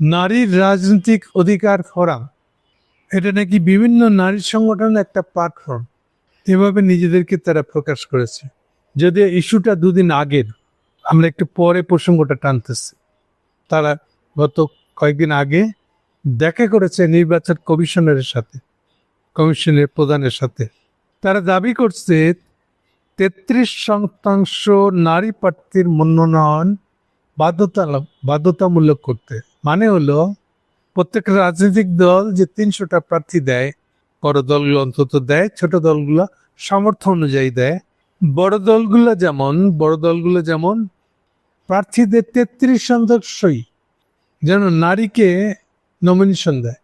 নারীর রাজনৈতিক অধিকার ফোরাম এটা নাকি বিভিন্ন নারী সংগঠনের একটা প্ল্যাটফর্ম এভাবে নিজেদেরকে তারা প্রকাশ করেছে। যদিও ইস্যুটা দুদিন আগের, আমরা একটু পরে প্রসঙ্গটা টানতেছি। তারা গত কয়েকদিন আগে দেখা করেছে নির্বাচন কমিশনারের সাথে, কমিশনের প্রধানের সাথে। তারা দাবি করছে তেত্রিশ শতাংশ নারী প্রার্থীর মনোনয়ন বাধ্যতা বাধ্যতামূলক করতে। মানে হলো প্রত্যেক রাজনৈতিক দল যে তিনশোটা প্রার্থী দেয়, বড় দলগুলো অন্তত দেয়, ছোট দলগুলো সামর্থ্য অনুযায়ী দেয়। বড় দলগুলো যেমন, বড় দলগুলো যেমন প্রার্থীদের তেত্রিশ শতাংশই যেন নারীকে নমিনেশন দেয়।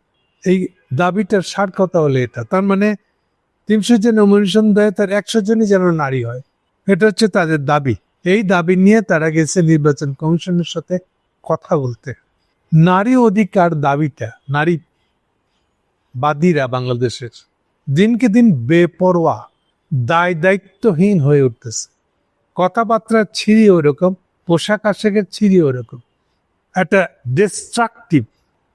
এই দাবিটার সার কথা হলো এটা। তার মানে তিনশো যে নমিনেশন দেয়, তার একশো জনই যেন নারী হয়। এটা হচ্ছে তাদের দাবি। এই দাবি নিয়ে তারা গেছে নির্বাচন কমিশনের সাথে কথা বলতে। নারী অধিকার দাবিটা নারী বাদীরা বাংলাদেশের দিনকে দিন বেপরোয়া, দায় দায়িত্বহীন হয়ে উঠতেছে। কথাবার্তা ছিঁড়ি ওরকম, পোশাক আশাকের ছিঁড়ি ওরকম। একটা ডিস্ট্রাকটিভ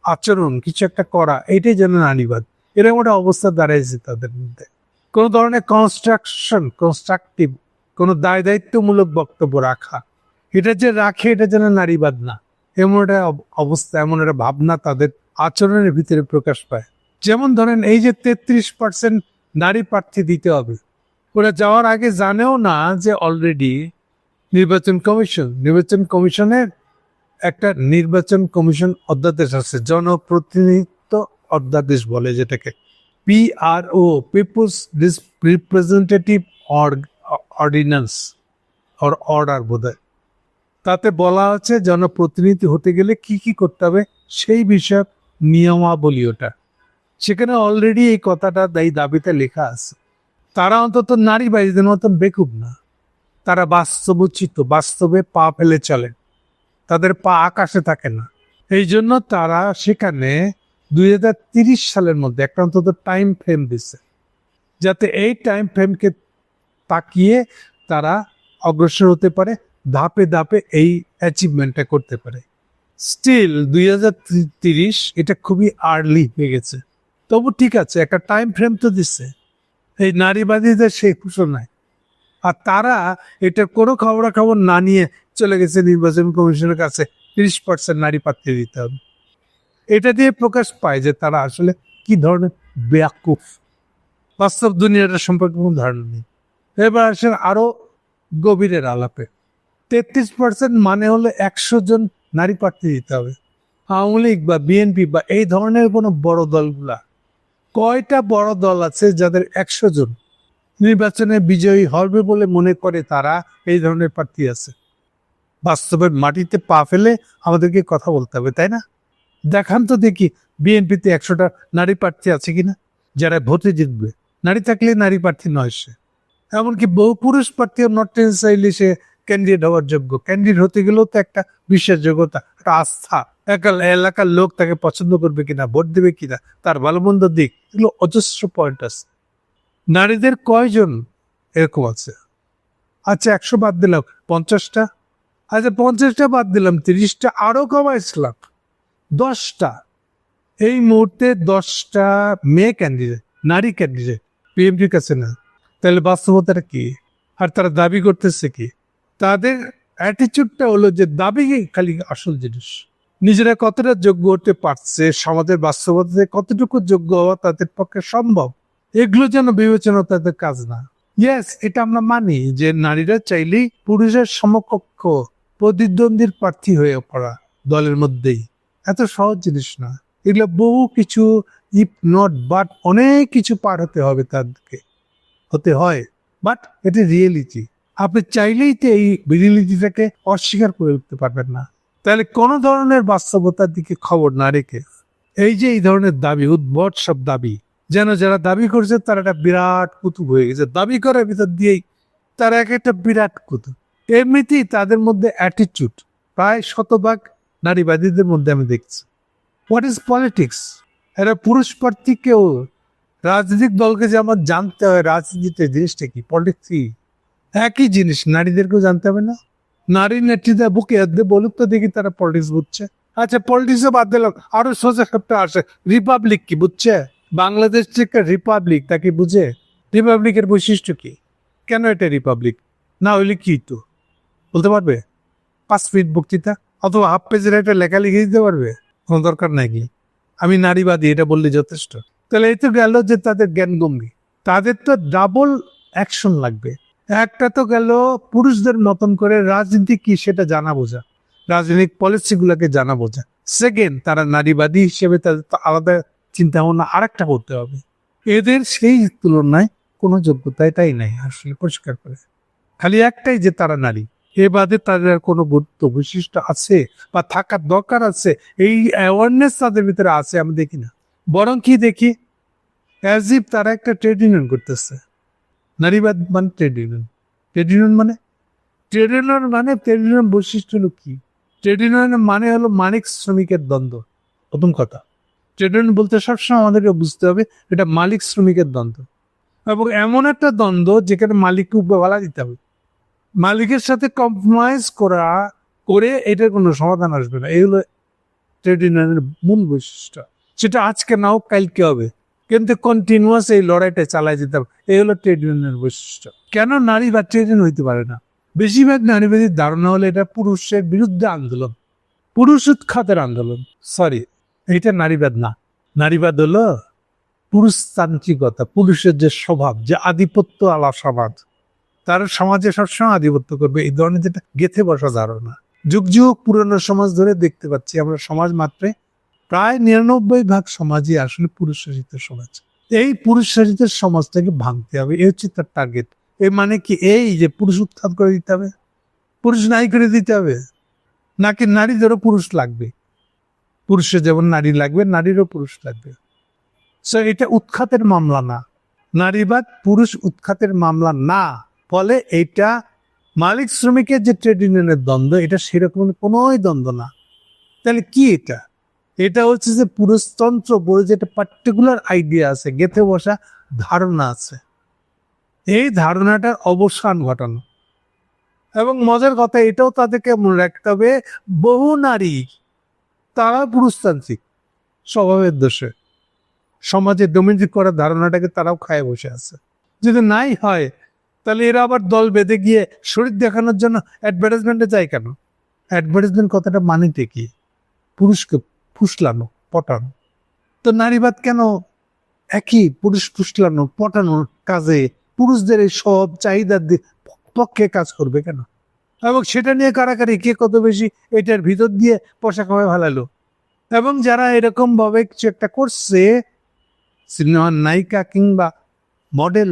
আচরণ, কিছু একটা করা, এটাই যেন নারীবাদ এরকম একটা অবস্থা দাঁড়াইছে তাদের মধ্যে। কোনো ধরনের কনস্ট্রাকশন কনস্ট্রাকটিভ কোনো দায় দায়িত্বমূলক বক্তব্য রাখা, এটা যে রাখে, এটা যেন নারীবাদ না। এমন একটা অব- অবস্থা, এমন একটা ভাবনা তাদের আচরণের ভিতরে প্রকাশ পায়। যেমন ধরেন এই যে তেত্রিশ পার্সেন্ট নারী প্রার্থী দিতে হবে। ওরা যাওয়ার আগে জানেও না যে অলরেডি নির্বাচন কমিশন, নির্বাচন কমিশনের একটা নির্বাচন কমিশন অধ্যাদেশ আছে, জনপ্রতিনিধিত্ব অধ্যাদেশ বলে যেটাকে। PRO people's representative ordinance or order বোধ তাতে বলা আছে জনপ্রতিনিধি হতে গেলে কি কি করতে হবে সেই বিষয়ক নিয়মাবলী ওটা সেখানে অলরেডি এই কথাটা এই দাবিতে লেখা আছে। তারা অন্তত নারীবাদীদের মতন বেকুব না। তারা বাস্তবচিত বাস্তবে পা ফেলে চলে। তাদের পা আকাশে থাকে না। এই জন্য তারা সেখানে দুই হাজার তিরিশ সালের মধ্যে একটা অন্তত টাইম ফ্রেম দিছে। যাতে এই টাইম ফ্রেমকে তাকিয়ে তারা অগ্রসর হতে পারে ধাপে ধাপে এই অ্যাচিভমেন্টটা করতে পারে। স্টিল দুই এটা খুবই আর্লি হয়ে গেছে। তবু ঠিক আছে, একটা টাইম ফ্রেম তো দিচ্ছে। এই নারীবাদীদের সেই নাই আর তারা এটা কোনো খবরাখবর না নিয়ে চলে গেছে নির্বাচন কমিশনের কাছে, তিরিশ পার্সেন্ট নারী প্রার্থী দিতে হবে। এটা দিয়ে প্রকাশ পায় যে তারা আসলে কি ধরনের বেয়াকুফ। বাস্তব দুনিয়াটা সম্পর্কে কোনো ধারণা নেই। এবার আসেন আরও গভীরের আলাপে। তেত্রিশ পার্সেন্ট মানে হলো একশো জন নারী প্রার্থী দিতে হবে। আওয়ামী লীগ বা বিএনপি বা এই ধরনের কোনো বড় দলগুলা, কয়টা বড় দল আছে যাদের একশো জন নির্বাচনে বিজয়ী হবে বলে মনে করে তারা এই ধরনের প্রার্থী আছে? বাস্তবে মাটিতে পা ফেলে আমাদেরকে কথা বলতে হবে, তাই না? দেখান তো দেখি বিএনপিতে একশোটা নারী প্রার্থী আছে কিনা, যারা ভোটে জিতবে। নারী থাকলে নারী প্রার্থী নয় সে। এমনকি বহু পুরুষ প্রার্থীও নট নেসেসারিলি সে ক্যান্ডিডেট হওয়ার যোগ্য। ক্যান্ডিডেট হতে গেলেও তো একটা বিশ্বাসযোগ্যতা, একটা আস্থা। এলাকার লোক তাকে পছন্দ করবে কিনা, ভোট দেবে কিনা, তার ভালো মন্দ দিক, এগুলো অজস্র পয়েন্ট আছে। নারীদের কয়জন এরকম আছে? আচ্ছা একশো বাদ দিলাম, পঞ্চাশটা? আচ্ছা পঞ্চাশটা বাদ দিলাম, তিরিশটা, আরও কমাইছিলাম, দশটা। এই মুহূর্তে দশটা মেয়ে ক্যান্ডিডেট নারী ক্যান্ডিডেট পিএমপির কাছে না। তাহলে বাস্তবতাটা কি? আর তারা দাবি করতেছে কি? তাদের অ্যাটিচিউডটা হলো যে দাবি খালি আসল জিনিস। নিজেরা কতটা যোগ্য হতে পারছে, সমাজের বাস্তবতাতে কতটুকু যোগ্য হওয়া তাদের পক্ষে সম্ভব, এগুলো যেন বিবেচনা তাদের কাজ না। ইয়েস এটা আমরা মানি যে নারীরা চাইলেই পুরুষের সমকক্ষ প্রতিদ্বন্দ্বীর প্রার্থী হয়ে পড়া দলের মধ্যেই। এত সহজ জিনিস না। এগুলো বহু কিছু ইফ নট বাট অনেক কিছু পার হতে হবে তাদেরকে। হতে হয় বাট এটা রিয়েলিটি আপনি চাইলেই তো এই রিয়েলিটিটাকে অস্বীকার করে উঠতে পারবেন না। তাহলে কোন ধরনের বাস্তবতার দিকে খবর না রেখে এই যে এই ধরনের দাবি, উদ্ভট সব দাবি, যেন যারা দাবি করছে তারা একটা বিরাট কুতুব হয়ে গেছে। দাবি করার ভিতর দিয়েই তারা এক একটা বিরাট কুতুব। এমনিতেই তাদের মধ্যে অ্যাটিটিউড প্রায় শতভাগ নারীবাদীদের মধ্যে আমি দেখছি। হোয়াট ইজ পলিটিক্স এরা পুরুষ প্রার্থীকেও রাজনৈতিক দলকে যে আমার জানতে হয়, রাজনীতিতে জিনিসটা কি? পলিটিক্স একই জিনিস, নারীদেরকেও জানতে হবে না। নারী নেত্রীদের বুকে হাত দিয়ে বলুক তো দেখি তারা পলিটিক্স বুঝছে। আচ্ছা পলিটিক্সে বাদ দিলাম, আরও সোজা সপ্তাহ আসে রিপাবলিক কি বুঝছে? বাংলাদেশ যে রিপাবলিক তাকে বুঝে? রিপাবলিকের বৈশিষ্ট্য কি? কেন এটা রিপাবলিক না হইলে কি তো বলতে পারবে? পাঁচ মিনিট বক্তৃতা, অথবা হাফ পেজের একটা লেখা লিখে দিতে পারবে? কোনো দরকার নাই কি? আমি নারীবাদী, এটা বললে যথেষ্ট। তাহলে এই তো গেল যে তাদের জ্ঞান গম্ভীর তাদের তো ডাবল অ্যাকশন লাগবে। একটা তো গেল পুরুষদের মতন করে রাজনীতি কি সেটা জানা বোঝা। রাজনৈতিক পলিসিগুলোকে জানা বোঝা। সেকেন্ড তারা নারীবাদী হিসেবে তাদের আলাদা চিন্তা ভাবনা আরেকটা করতে হবে। এদের সেই তুলনায় কোনো যোগ্যতাই তাই নাই, আসলে পরিষ্কার করে। খালি একটাই যে তারা নারী, এ বাদে তাদের আর কোনো গুরুত্ব বৈশিষ্ট্য আছে বা থাকার দরকার আছে, এই অ্যাওয়ারনেস তাদের ভিতরে আছে, আমি দেখি না। বরং কি দেখি? অ্যাজ ইফ তারা একটা ট্রেড ইউনিয়ন করতেছে। নারীবাদ মানে ট্রেড ইউনিয়ন ট্রেড ইউনিয়ন মানে? ট্রেড ইউনিয়ন মানে ট্রেড ইউনিয়ন বৈশিষ্ট্য হলো কি? ট্রেড ইউনিয়নের মানে হলো মালিক শ্রমিকের দ্বন্দ্ব। প্রথম কথা। ট্রেড ইউনিয়ন বলতে সবসময় আমাদেরকে বুঝতে হবে এটা মালিক শ্রমিকের দ্বন্দ্ব। এবং এমন একটা দ্বন্দ্ব যেখানে মালিককে উপবেলা দিতে হবে। মালিকের সাথে কম্প্রোমাইজ করা, করে এটার কোনো সমাধান আসবে না। এই হলো ট্রেড ইউনিয়নের মূল বৈশিষ্ট্য। সেটা আজকে নাও কালকে হবে। কিন্তু কন্টিনিউয়াস এই লড়াইটা চালাই যেতে হবে। এই হলো ট্রেড ইউনিয়নের বৈশিষ্ট্য। কেন নারী বা ট্রেড ইউনিয়ন হইতে পারে না? বেশিরভাগ নারীবাদীর ধারণা হলো এটা পুরুষের বিরুদ্ধে আন্দোলন। পুরুষ উৎখাতের আন্দোলন। সরি এটা নারীবাদ না। নারীবাদ হলো পুরুষতান্ত্রিকতা, পুরুষের যে স্বভাব, যে আধিপত্য আলা সমাজ, তার সমাজে সবসময় আধিপত্য করবে। এই ধরনের যেটা গেথে বসা ধারণা। যুগ যুগ পুরনো সমাজ ধরে দেখতে পাচ্ছি, আমরা সমাজ মাত্রে প্রায় নিরানব্বই ভাগ সমাজই আসলে পুরুষ শাসিত সমাজ এই পুরুষ শাসিত সমাজটাকে ভাঙতে হবে, এই হচ্ছে তার টার্গেট এর মানে কি? এই যে পুরুষ উত্থান করে দিতে হবে, পুরুষ নাই করে দিতে হবে, নাকি নারীদেরও পুরুষ লাগবে? পুরুষের যেমন নারী লাগবে, নারীরও পুরুষ লাগবে। সো এটা উৎখাতের মামলা না। নারীবাদ পুরুষ উৎখাতের মামলা না। ফলে এইটা মালিক শ্রমিকের যে ট্রেড ইউনিয়নের দ্বন্দ্ব, এটা সেরকম কোনোই দ্বন্দ্ব না। তাহলে কি এটা? এটা হচ্ছে যে পুরুষতন্ত্র বলে যে একটা পার্টিকুলার আইডিয়া আছে, গেথে বসা ধারণা আছে। এই ধারণাটার অবসান ঘটানো। এবং মজার কথা, এটাও তাদেরকে মনে রাখতে হবে, বহু নারী, তারা পুরুষতান্ত্রিক স্বভাবের দোষে। সমাজে ডোমিনেট করার ধারণাটাকে তারাও খায় বসে আছে। যদি নাই হয়, তাহলে এরা আবার দল বেঁধে গিয়ে শরীর দেখানোর জন্য অ্যাডভার্টাইজমেন্টে যায় কেন? অ্যাডভার্টাইজমেন্ট কথাটা মানেতে কি? পুরুষকে ফুসলানো, পটানো। তো নারীবাদ কেন একই পুরুষ ফুসলানো, পটানোর কাজে পুরুষদের এই সব চাহিদার পক্ষে কাজ করবে কেন? এবং সেটা নিয়ে কারাকারি কে কত বেশি এটার ভিতর দিয়ে পয়সা কামায় ভালালো? এবং যারা এরকম ভাবে কিছু একটা করছে সিনেমার নায়িকা কিংবা মডেল,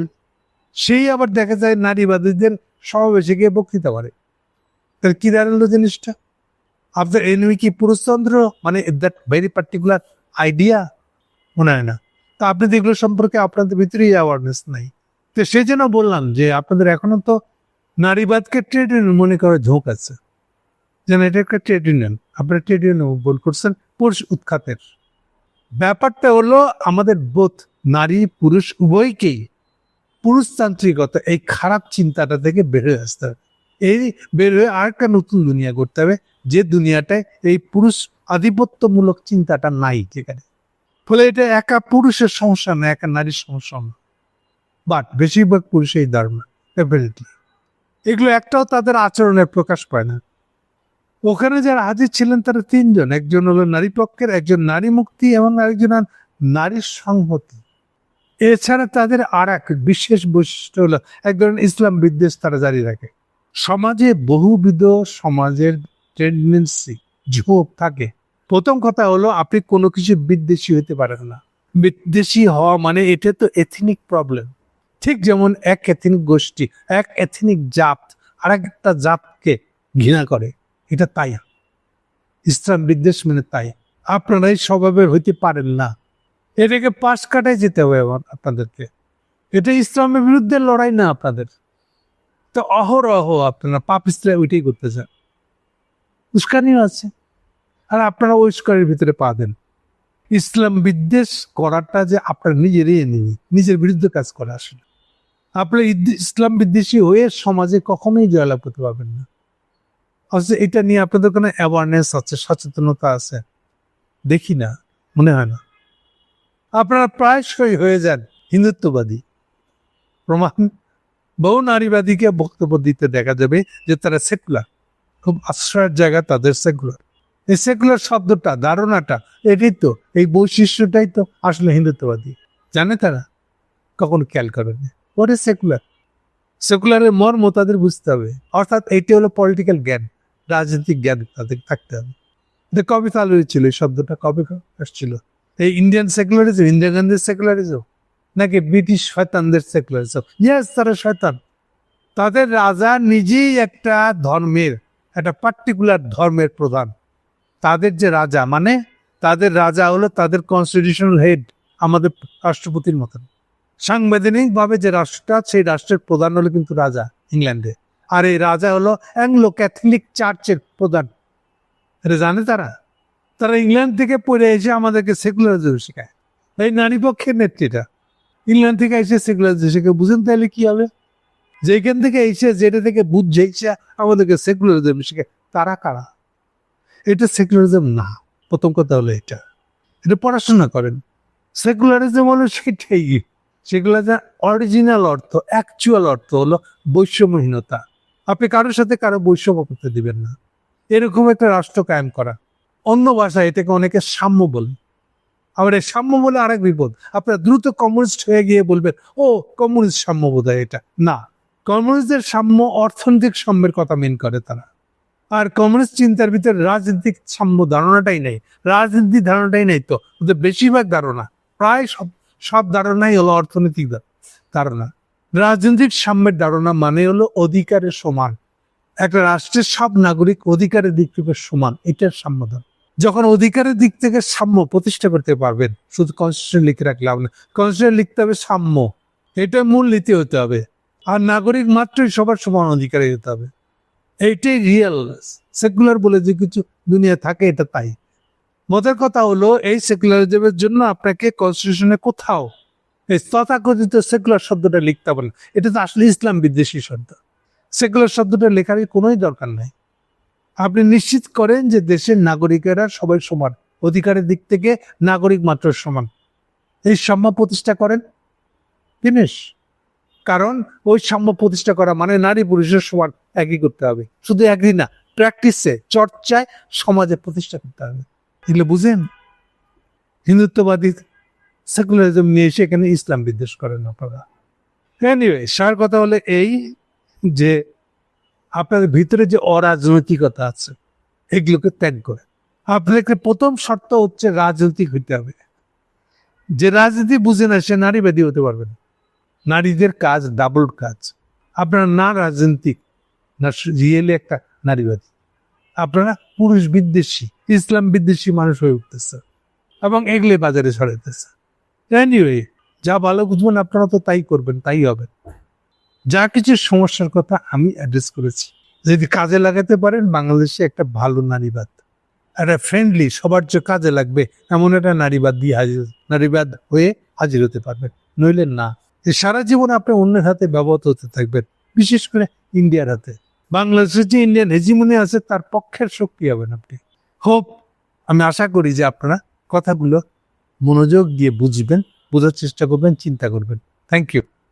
সেই আবার দেখা যায় নারীবাদীদের সমাবেশে গিয়ে বক্তৃতা করে। তাহলে কি দাঁড়াল জিনিসটা? আপনার এনিমি কি পুরুষতন্ত্র মানে দ্যাট ভেরি পার্টিকুলার আইডিয়া মনে হয় না তা আপনাদের এগুলো সম্পর্কে আপনাদের ভিতরেই অ্যাওয়ারনেস নাই তো সেই জন্য বললাম যে আপনাদের এখনও তো নারীবাদকে ট্রেড ইউনিয়ন মনে করার ঝোঁক আছে যেন এটা একটা ট্রেড ইউনিয়ন আপনারা ট্রেড ইউনিয়ন বল করছেন পুরুষ উৎখাতের ব্যাপারটা হলো আমাদের বোধ নারী পুরুষ উভয়কেই পুরুষতান্ত্রিকতা এই খারাপ চিন্তাটা থেকে হয়ে আসতে হবে এই বের হয়ে আরেকটা নতুন দুনিয়া করতে হবে, যে দুনিয়াটায় এই পুরুষ আধিপত্যমূলক চিন্তাটা নাই যেখানে ফলে এটা একা পুরুষের সমস্যা না, একা নারীর সমস্যা না। বাট বেশিরভাগ পুরুষের এই ধারণা এগুলো একটাও তাদের আচরণে প্রকাশ পায় না। ওখানে যারা হাজির ছিলেন তারা তিনজন, একজন হলো নারী পক্ষের, একজন নারী মুক্তি এবং আরেকজন আর নারীর সংহতি। এছাড়া তাদের আর এক বিশেষ বৈশিষ্ট্য হলো, এক ধরনের ইসলাম বিদ্বেষ তারা জারি রাখে। সমাজে বহুবিধ সমাজের টেন্ডেন্সি ঝোঁক থাকে। প্রথম কথা হলো, আপনি কোনো কিছু বিদ্বেষী হতে পারেন না। বিদ্বেষী হওয়া মানে এটা তো এথনিক প্রবলেম ঠিক যেমন এক এথনিক গোষ্ঠী, এক এথনিক জাত আর একটা জাতকে ঘৃণা করে, এটা তাই ইসলাম বিদ্বেষ মানে তাই আপনারাই স্বভাবের হইতে পারেন না। এটাকে পাশ কাটায় যেতে হবে আপনাদেরকে। এটা ইসলামের বিরুদ্ধে লড়াই না আপনাদের। তো অহরহ আপনারা পাপিস্ত্রা ওইটাই করতে চান উস্কানিও আছে। আর আপনারা ওই উস্কানির ভিতরে পা দেন। ইসলাম বিদ্বেষ করাটা যে আপনার নিজেরই এনিমি নিজের বিরুদ্ধে কাজ করে আসলে। আপনি ইসলাম বিদ্বেষী হয়ে সমাজে কখনোই জয়লাভ করতে পারবেন না। অথচ এটা নিয়ে আপনাদের কোনো অ্যাওয়ারনেস আছে, সচেতনতা আছে? দেখি না, মনে হয় না। আপনারা প্রায়শই হয়ে যান হিন্দুত্ববাদী। প্রমাণ বহু নারীবাদীকে বক্তব্য দিতে দেখা যাবে যে তারা সেকুলার খুব আশ্রয়ের জায়গা তাদের সেকুলার এই সেকুলার শব্দটা, ধারণাটা এটি তো, এই বৈশিষ্ট্যটাই তো আসলে হিন্দুত্ববাদী। জানে তারা? কখনো খেয়াল করেনি ওরে সেকুলার সেকুলারের মর্ম তাদের বুঝতে হবে। অর্থাৎ এটি হলো পলিটিক্যাল জ্ঞান, রাজনৈতিক জ্ঞান তাদের থাকতে হবে। কবে চালু হয়েছিল এই শব্দটা? কবে আসছিল? এই ইন্ডিয়ান সেকুলারিজম ইন্দিরা গান্ধীর সেকুলারিজম নাকি ব্রিটিশ শয়তানদের সেকুলারিজম তারা শয়তান। তাদের রাজা নিজেই একটা ধর্মের, একটা পার্টিকুলার ধর্মের প্রধান। তাদের যে রাজা মানে তাদের রাজা হলো তাদের কনস্টিটিউশনাল হেড আমাদের রাষ্ট্রপতির মতন। সাংবিধানিকভাবে যে রাষ্ট্রটা, সেই রাষ্ট্রের প্রধান হলো কিন্তু রাজা ইংল্যান্ডে। আর এই রাজা হলো অ্যাংলো ক্যাথলিক চার্চের প্রধান। এটা জানে তারা? তারা ইংল্যান্ড থেকে পড়ে এসে আমাদেরকে সেকুলারিজম শেখায়। এই নারী পক্ষের নেত্রীটা ইংল্যান্ড থেকে এসে সেকুলারিজম শেখে বুঝেন তাহলে কি হবে? যেখান থেকে এসে যেটা থেকে বুঝছে আমাদেরকে সেকুলারিজম শেখে তারা কারা? এটা সেকুলারিজম না। প্রথম কথা হলো এটা। এটা পড়াশোনা করেন। সেকুলারিজম হলো সেটাই। সেগুলো যা অরিজিনাল অর্থ অ্যাকচুয়াল অর্থ হলো বৈষম্যহীনতা। আপনি কারোর সাথে কারও বৈষম্য করতে দিবেন না। এরকম একটা রাষ্ট্র কায়েম করা। অন্য ভাষায় এটাকে অনেকে সাম্য বলে। আবার সাম্য বলে আরেক বিপদ। আপনার দ্রুত কমিউনিস্ট হয়ে গিয়ে বলবেন, ও, কমিউনিস্ট সাম্য বোধ এটা। না, কমিউনিস্টদের সাম্য অর্থনৈতিক সাম্যের কথা মেন করে তারা। আর কমিউনিস্ট চিন্তার ভিতরে রাজনৈতিক সাম্য ধারণাটাই নেই। রাজনীতি ধারণাটাই নেই তো, ওদের বেশিরভাগ ধারণা। প্রায় সব সব ধারণাই হলো অর্থনৈতিক ধারণা। রাজনৈতিক সাম্যের ধারণা মানে হলো অধিকারের সমান। একটা রাষ্ট্রের সব নাগরিক অধিকারের দিক থেকে সমান, এটার সাম্যধান যখন অধিকারের দিক থেকে সাম্য প্রতিষ্ঠা করতে পারবেন, শুধু কনস্টিটিউশন লিখে রাখলাম না। কনস্টিটিউশন লিখতে হবে সাম্য। এটা মূল নীতি হতে হবে। আর নাগরিক মাত্রই সবার সমান অধিকারী হতে হবে। এইটাই রিয়েল সেকুলার বলে যে কিছু দুনিয়া থাকে, এটা তাই। মজার কথা হলো, এই সেকুলারিজমের জন্য আপনাকে কনস্টিটিউশনে কোথাও এই তথাকথিত সেকুলার শব্দটা লিখতে হবে না। এটা তো আসলে ইসলাম বিদ্বেষী শব্দ। সেকুলার শব্দটা লেখারই কোনোই দরকার নাই। আপনি নিশ্চিত করেন যে দেশের নাগরিকেরা সবাই সমান। অধিকারের দিক থেকে নাগরিক মাত্র সমান। এই সাম্য প্রতিষ্ঠা করেন ফিনিশ কারণ ওই সাম্য প্রতিষ্ঠা করা মানে নারী পুরুষের সমান একই করতে হবে। শুধু একই না প্র্যাকটিসে চর্চায় সমাজে প্রতিষ্ঠা করতে হবে। এগুলো বুঝেন? হিন্দুত্ববাদী সেকুলারিজম নিয়ে এসে এখানে ইসলাম বিদ্বেষ করেন আপনারা। এনিওয়ে সার কথা হলে এই যে আপনাদের ভিতরে যে অরাজনৈতিকতা আছে, এগুলোকে ত্যাগ করে আপনাদেরকে প্রথম শর্ত হচ্ছে রাজনৈতিক হইতে হবে। যে রাজনীতি বুঝে না, সে নারীবাদী হতে পারবে না। নারীদের কাজ ডাবল কাজ। আপনারা না রাজনৈতিক, না রিয়েলি একটা নারীবাদী। আপনারা পুরুষ বিদ্বেষী, ইসলাম বিদ্বেষী মানুষ হয়ে উঠতেছে এবং এগুলি বাজারে ছড়াইতেছে। এনিওয়ে যা ভালো বুঝবেন, আপনারা তো তাই করবেন, তাই হবে। যা কিছু সমস্যার কথা আমি অ্যাড্রেস করেছি। যদি কাজে লাগাতে পারেন, বাংলাদেশে একটা ভালো নারীবাদ একটা ফ্রেন্ডলি সবার যে কাজে লাগবে, এমন একটা নারীবাদ দিয়ে হাজির নারীবাদ হয়ে হাজির হতে পারবেন। নইলে না। এ সারা জীবন আপনি অন্যের হাতে ব্যবহৃত হতে থাকবেন, বিশেষ করে ইন্ডিয়ার হাতে। বাংলাদেশের যে ইন্ডিয়ান হেজিমনি আছে, তার পক্ষের শক্তি হবেন আপনি। হোপ, আমি আশা করি যে আপনারা কথাগুলো মনোযোগ দিয়ে বুঝবেন, বোঝার চেষ্টা করবেন, চিন্তা করবেন। Thank you